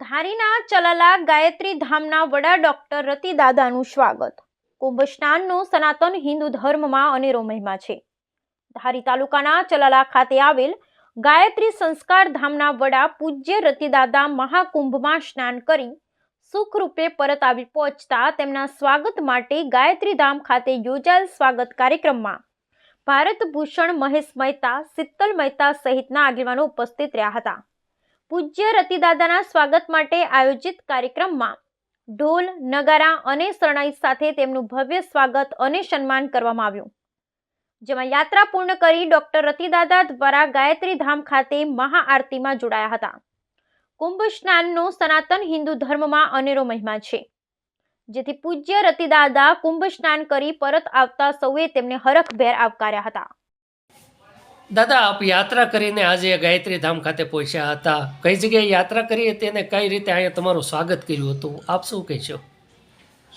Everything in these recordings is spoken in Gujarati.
ધારીના ચલાલા ગાયત્રી ધામના વડા ડોક્ટર રતિદાદાનું સ્વાગત. કુંભ સ્નાનનો સનાતન હિન્દુ ધર્મમાં અનેરો મહિમા છે. ધારી તાલુકાના ચલાલા ખાતે આવેલ ગાયત્રી સંસ્કાર ધામના વડા પૂજ્ય રતિદાદા મહાકુંભમાં સ્નાન કરી સુખરૂપે પરત આવી પહોંચતા તેમના સ્વાગત માટે ગાયત્રી ધામ ખાતે યોજાયેલ સ્વાગત કાર્યક્રમમાં ભારત ભૂષણ મહેશ મહેતા, શીતલ મહેતા સહિતના આગેવાનો ઉપસ્થિત રહ્યા હતા. પૂજ્ય રતિદાદાના સ્વાગત માટે આયોજિત કાર્યક્રમમાં ઢોલ, નગારા અને શરણાઈ સાથે તેમનું ભવ્ય સ્વાગત અને સન્માન કરવામાં આવ્યું. જેમાં યાત્રા પૂર્ણ કરી ડોક્ટર રતિદાદા દ્વારા ગાયત્રી ધામ ખાતે મહાઆરતીમાં જોડાયા હતા. કુંભ સ્નાનનો સનાતન હિન્દુ ધર્મમાં અનેરો મહિમા છે. જેથી પૂજ્ય રતિદાદા કુંભ સ્નાન કરી પરત આવતા સૌએ તેમને હરખભેર આવકાર્યા હતા. દાદા, આપ યાત્રા કરીને આજે ગાયત્રી ધામ ખાતે પહોંચ્યા હતા. કઈ જગ્યાએ યાત્રા કરી હતી અને કઈ રીતે અહીંયા તમારું સ્વાગત કર્યું હતું? આપ શું કહેશો?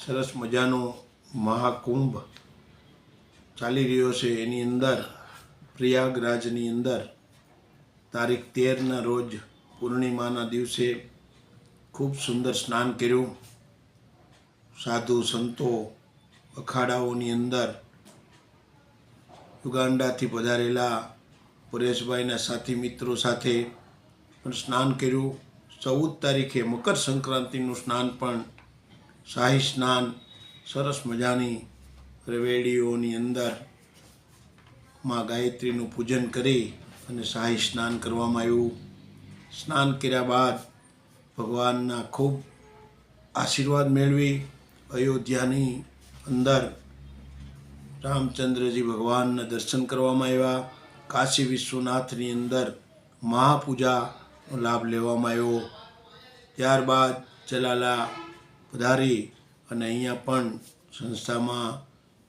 સરસ મજાનો મહાકુંભ ચાલી રહ્યો છે. એની અંદર, પ્રયાગરાજની અંદર, તારીખ તેરના રોજ પૂર્ણિમાના દિવસે ખૂબ સુંદર સ્નાન કર્યું. સાધુ સંતો અખાડાઓની અંદર યુગાન્ડાથી પધારેલા પરેશભાઈના સાથી મિત્રો સાથે પણ સ્નાન કર્યું. ચૌદ તારીખે મકર સંક્રાંતિનું સ્નાન પણ શાહી સ્નાન, સરસ મજાની રવેડીઓની અંદરમાં ગાયત્રીનું પૂજન કરી અને શાહી સ્નાન કરવામાં આવ્યું. સ્નાન કર્યા બાદ ભગવાનના ખૂબ આશીર્વાદ મેળવી અયોધ્યાની અંદર રામચંદ્રજી ભગવાનના દર્શન કરવામાં આવ્યા. કાશી વિશ્વનાથની અંદર મહાપૂજાનો લાભ લેવામાં આવ્યો. ત્યારબાદ જલાલા પધારી અને અહીંયા પણ સંસ્થામાં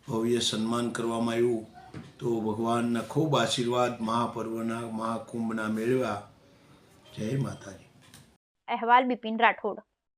ભવ્ય સન્માન કરવામાં આવ્યું. તો ભગવાનના ખૂબ આશીર્વાદ મહાપર્વના મહાકુંભના મેળવ્યા જય માતાજી. અહેવાલ બિપિન રાઠોડ.